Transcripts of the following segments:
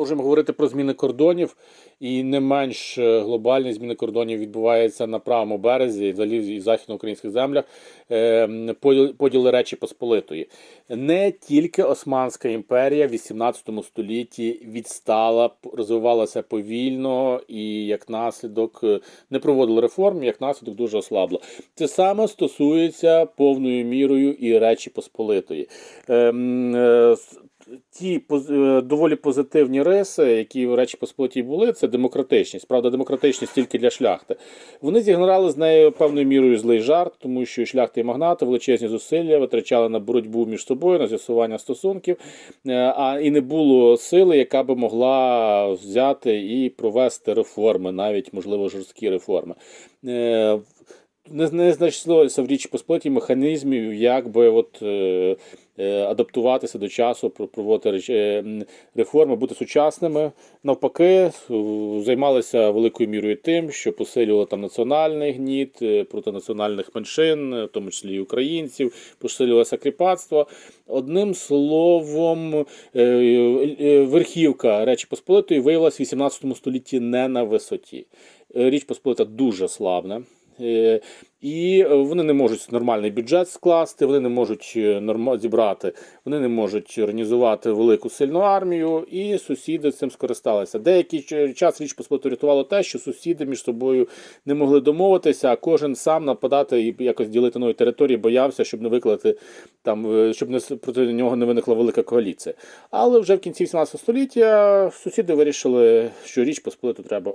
Можемо говорити про зміни кордонів, і не менш е, глобальні зміни кордонів відбуваються на правому березі, взагалі і західноукраїнських землях. е, поділ- Поділи Речі Посполитої. Не тільки Османська імперія в 18 столітті відстала, розвивалася повільно і як наслідок е, не проводила реформ, як наслідок дуже ослабла. Це саме стосується повною мірою і Речі Посполитої. Е, ті е, доволі позитивні риси, які в Речі Посполитій були, це демократичність. Правда, демократичність тільки для шляхти. Вони зігнали з нею певною мірою злий жарт, тому що шляхти і магнати величезні зусилля витрачали на боротьбу між собою, на з'ясування стосунків, е, а і не було сили, яка би могла взяти і провести реформи, навіть можливо жорсткі реформи. Не, не знайшлося в Річі Посполитій механізмів, як би от, е, е, адаптуватися до часу, про- проводити реч- е, реформи, бути сучасними. Навпаки, займалися великою мірою тим, що посилювали там національний гніт е, проти національних меншин, в тому числі і українців, посилювалося кріпацтво. Одним словом, верхівка Речі Посполитої виявилася в 18 столітті не на висоті. Річ Посполита дуже славна. Е, І вони не можуть нормальний бюджет скласти, вони не можуть е, зібрати, вони не можуть організувати велику сильну армію, і сусіди цим скористалися. Деякий час річ Посполиту рятувало те, що сусіди між собою не могли домовитися, а кожен сам нападати і якось ділити нові території, боявся, щоб не виклати там, е, щоб не проти нього не виникла велика коаліція. Але вже в кінці 18 століття сусіди вирішили, що річ Посполиту треба.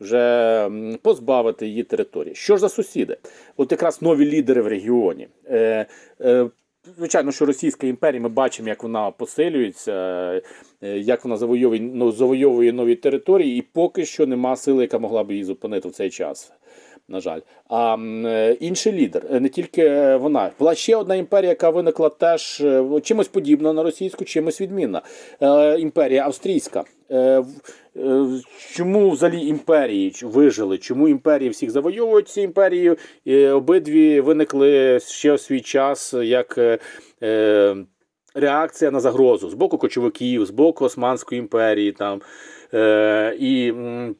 Вже позбавити її території. Що ж за сусіди? От якраз нові лідери в регіоні. Е, е, Звичайно, що Російська імперія, ми бачимо, як вона посилюється, е, як вона завойовує, ну, завойовує нові території, і поки що нема сили, яка могла б її зупинити в цей час. На жаль, а е, інший лідер, е, не тільки вона. Була ще одна імперія, яка виникла теж чимось подібна на російську, чимось відмінна. Імперія австрійська. Е, е, Чому взагалі імперії вижили? Чому імперії всіх завойовують ці імперії? І обидві виникли ще в свій час як е, е, реакція на загрозу з боку кочовиків, з боку Османської імперії. Там, е, і Е,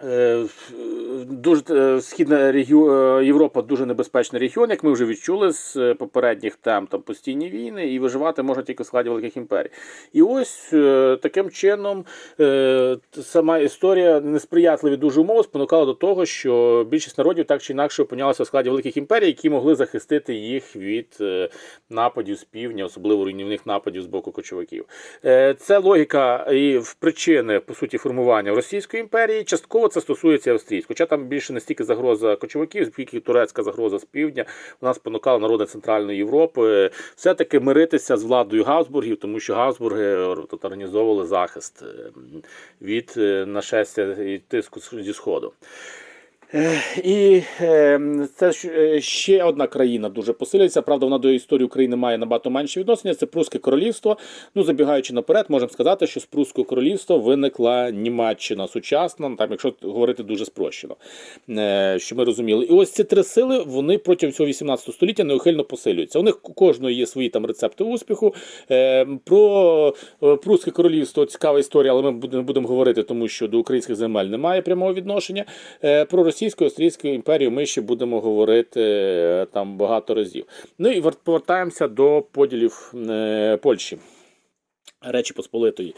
Дуже е, східна регіо... е, Європа дуже небезпечний регіон, як ми вже відчули з е, попередніх тем там постійні війни, і виживати можна тільки в складі великих імперій. І ось е, таким чином е, сама історія несприятливі дуже умови спонукала до того, що більшість народів так чи інакше опинялися в складі великих імперій, які могли захистити їх від е, нападів з півдня, особливо руйнівних нападів з боку кочовиків. Е, Це логіка і причини по суті формування Російської імперії. Частково це стосується австрійського. Хоча там більше не стільки загроза кочовиків, скільки турецька загроза з півдня. Вона понукала народи Центральної Європи все-таки миритися з владою Габсбургів, тому що Габсбурги тут організовували захист е, від е, нашестя і тиску зі сходу. Е, І е, це е, ще одна країна дуже посилюється. Правда, вона до історії України має набагато менше відношення. Це Прусське королівство. Ну, забігаючи наперед, можемо сказати, що з Прусського королівства виникла Німеччина сучасна, ну, там, якщо говорити дуже спрощено, е, що ми розуміли. І ось ці три сили вони протягом цього 18 століття неухильно посилюються. У них у кожної є свої там рецепти успіху. Е, Про Прусське королівство цікава історія, але ми будемо будемо говорити, тому що до українських земель немає прямого відношення. Про Російську Австрійську імперію ми ще будемо говорити е, там багато разів. Ну і повертаємося до поділів е, Польщі, Речі Посполитої.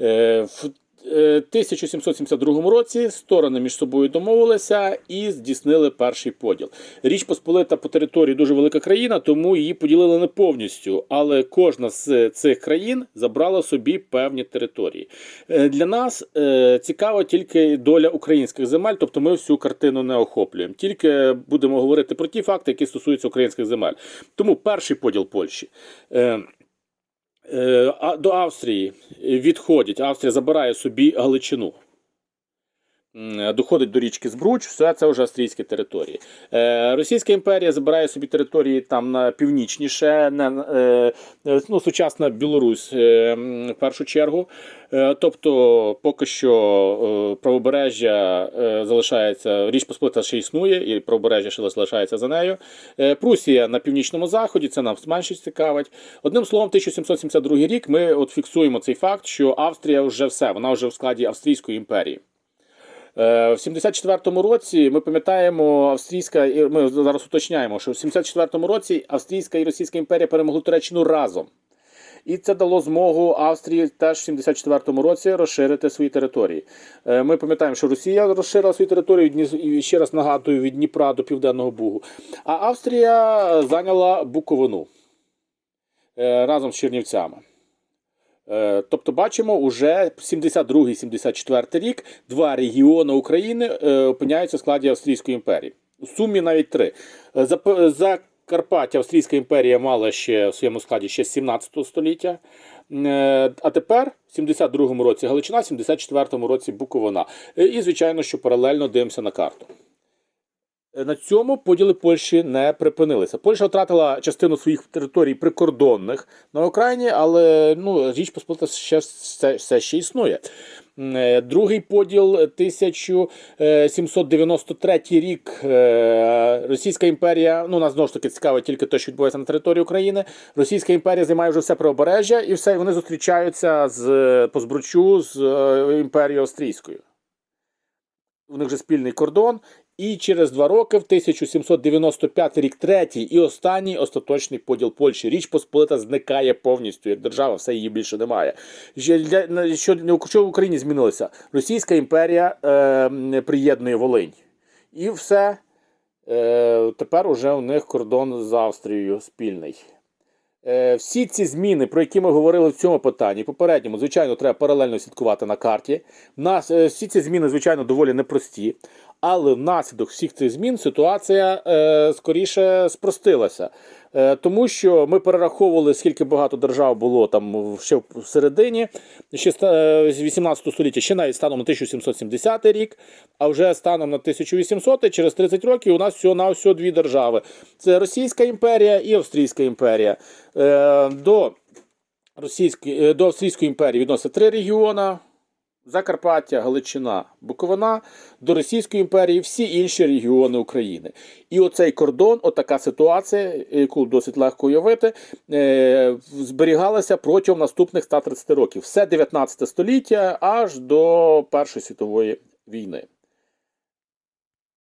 Е, В 1772 році сторони між собою домовилися і здійснили перший поділ. Річ Посполита по території дуже велика країна, тому її поділили не повністю, але кожна з цих країн забрала собі певні території. Е, Для нас е, цікава тільки доля українських земель, тобто ми всю картину не охоплюємо. Тільки будемо говорити про ті факти, які стосуються українських земель. Тому перший поділ Польщі. Е, до Австрії відходять. Австрія забирає собі Галичину. Доходить до річки Збруч, все це вже австрійські території. Е, Російська імперія забирає собі території там на північніше, не, е, е, ну, сучасна Білорусь в першу чергу. Тобто, поки що правобережжя залишається, Річ Посполита ще існує, і правобережжя ще залишається за нею. Прусія на північному заході, це нам менше цікавить. Одним словом, 1772 рік ми от фіксуємо цей факт, що Австрія вже все, вона вже в складі Австрійської імперії. Е, В 74-му році ми пам'ятаємо, австрійська ми зараз уточняємо, що в 74-му році Австрійська і Російська імперія перемогли Туреччину разом. І це дало змогу Австрії теж в 74-му році розширити свої території. Е, Ми пам'ятаємо, що Росія розширила свої території від і ще раз нагадую від Дніпра до Південного Бугу. А Австрія зайняла Буковину е, разом з Чернівцями. Е, Тобто, бачимо, уже 72-74 рік два регіони України е, опиняються в складі Австрійської імперії. У сумі навіть три. Е, Зап- Закарпаття Австрійська імперія мала ще в своєму складі ще з 17 століття. А тепер, в 72-му році Галичина, в 74-му році Буковина. І, звичайно, що паралельно дивимося на карту. Е, На цьому поділи Польщі не припинилися. Польща втратила частину своїх територій прикордонних на Україні, але ну, Річ Посполита ще все, все ще існує. Е, Другий поділ 1793 рік. е, Російська імперія. Ну, нас знову ж таки цікавить тільки те, що відбувається на території України. Російська імперія займає вже все правобережжя, і все вони зустрічаються з по збручу з імперією австрійською. У них вже спільний кордон. І через два роки, в 1795 рік, третій і останній остаточний поділ Польщі. Річ Посполита зникає повністю як держава, все її більше немає. Що в Україні змінилося? Російська імперія е, приєднує Волинь. І все. Е, тепер уже у них кордон з Австрією спільний. Е, Всі ці зміни, про які ми говорили в цьому питанні, попередньому, звичайно, треба паралельно слідкувати на карті. Нас е, всі ці зміни, звичайно, доволі непрості, але внаслідок всіх цих змін ситуація е, скоріше спростилася. Е, тому що ми перераховували, скільки багато держав було там ще в середині, ще е, 18 століття, ще навіть станом на 1770 рік, а вже станом на 1800 через 30 років у нас всього на всього дві держави: це Російська імперія і Австрійська імперія. Е, До Російської е, до Австрійської імперії відносяться три регіони. Закарпаття, Галичина, Буковина, до Російської імперії, всі інші регіони України. І оцей кордон, отака ситуація, яку досить легко уявити, е, зберігалася протягом наступних 130 років. Все 19 століття аж до Першої світової війни.